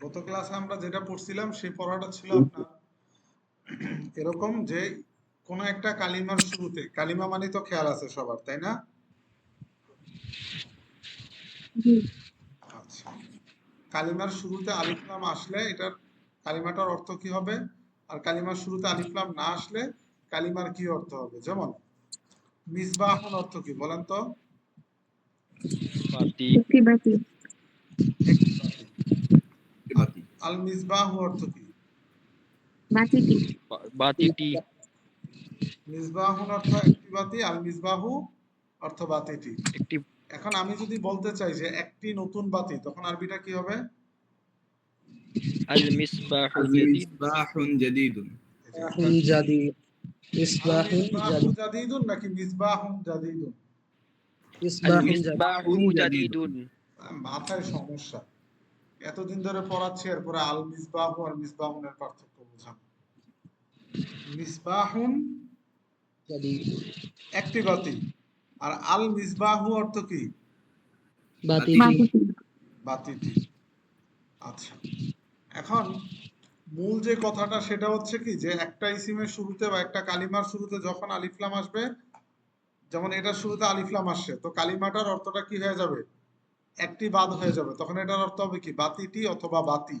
গত ক্লাসে আমরা যেটা পড়ছিলাম সেই পড়াটা ছিল আপনার এরকম যে কোন একটা কালিমার শুরুতে কালিমা মানে তো খেয়াল আছে সবার তাই না? আচ্ছা। কালিমার শুরুতে আলিফ লাম আসলে এটার কালিমাটার অর্থ কি হবে? আর কালিমার শুরুতে আলিফ লাম না আসলে কালিমার কি অর্থ হবে? যেমন মিসবাহুন অর্থ কি? বলেন তো। বাতি একটি বাতি একটি বাতি। বাতি আল মিসবাহু অর্থ কি? বাতিটি। বা- বাতিটি। মিসবাহুন অর্থ একটি বাতি আল মিসবাহু অর্থ বাতিটি। একটি এখন আমি যদি বলতে চাই যে একটি নতুন বাতি তখন আরবিটা কি হবে? আল মিসবাহু জাদিদ মিসবাহুন জাদিদুন। মিসবাহুন জাদিদ মিসবাহুন জাদিদ জাদিদুন নাকি মিসবাহুন জাদিদুন? আল মিসবাহুন জাদিদ জাদিদুন। মাথায় সমস্যা। এতদিন ধরে পড়াচ্ছি এরপরে আল মিসবাহু আর মিসবাহুনের পার্থক্য বোঝান মিসবাহুন একটি বাতি আর আল মিসবাহু অর্থ কি? বাতি বাতিটি বাতিটি আচ্ছা। এখন মূল যে কথাটা সেটা হচ্ছে কি যে একটা ইসিমের শুরুতে বা একটা কালিমার শুরুতে যখন আলিফলাম আসবে যেমন এটার শুরুতে আলিফলাম আসছে তো কালিমাটার অর্থটা কি হয়ে যাবে? একটি বাদ হয়ে যাবে। তখন এটার অর্থ হবে কি? বাতিটি অথবা বাতি।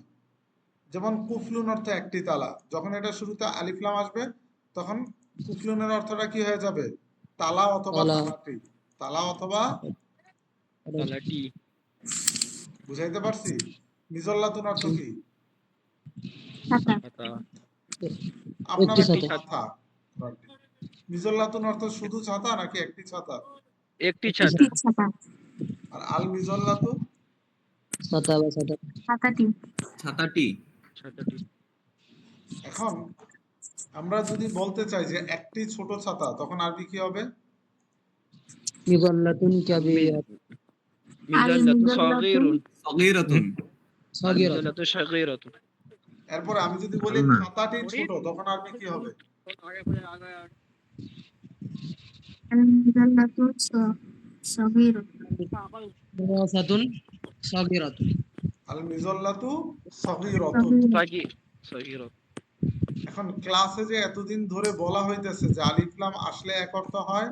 যেমন কুফলুন অর্থ একটি তালা। যখন এটা শুরুতে আলিফলাম আসবে তখন কুফলুনের অর্থটা কি হয়ে যাবে? তালা অথবা তালাটি। তালা অথবা তালাটি। বুঝাইতে পারছি? মিজল্লাতুন অর্থ কি? ছাতা আপনার একটি ছাতা। মিজল্লাতুন অর্থ শুধু ছাতা নাকি একটি ছাতা? একটি ছাতা। একটি ছাতা। আর আল মিজল্লাতু ছাতা বা ছাতা ছাতাটি ছাতাটি ছাতাটি এখন আমরা যদি বলতে চাই যে একটি ছোট ছাতা তখন আরবি কি হবে? মিজাল্লাতুন কাবীরা মিজাল্লাতু মিজাল্লাতু সাগীরুন সগীরাতুন সাগীরা সাগীরাতুন এরপরে আমি যদি বলি ছাতাটি ছোট তখন আরবি কি হবে? মুরাসাতুন সাগীরাতুন আল মিজল্লাতু সগীরাতুন। সাগী সাগীরাত এখন ক্লাসে যে এতদিন ধরে বলা হইতেছে যে আলিফলাম আসলে এক অর্থ হয়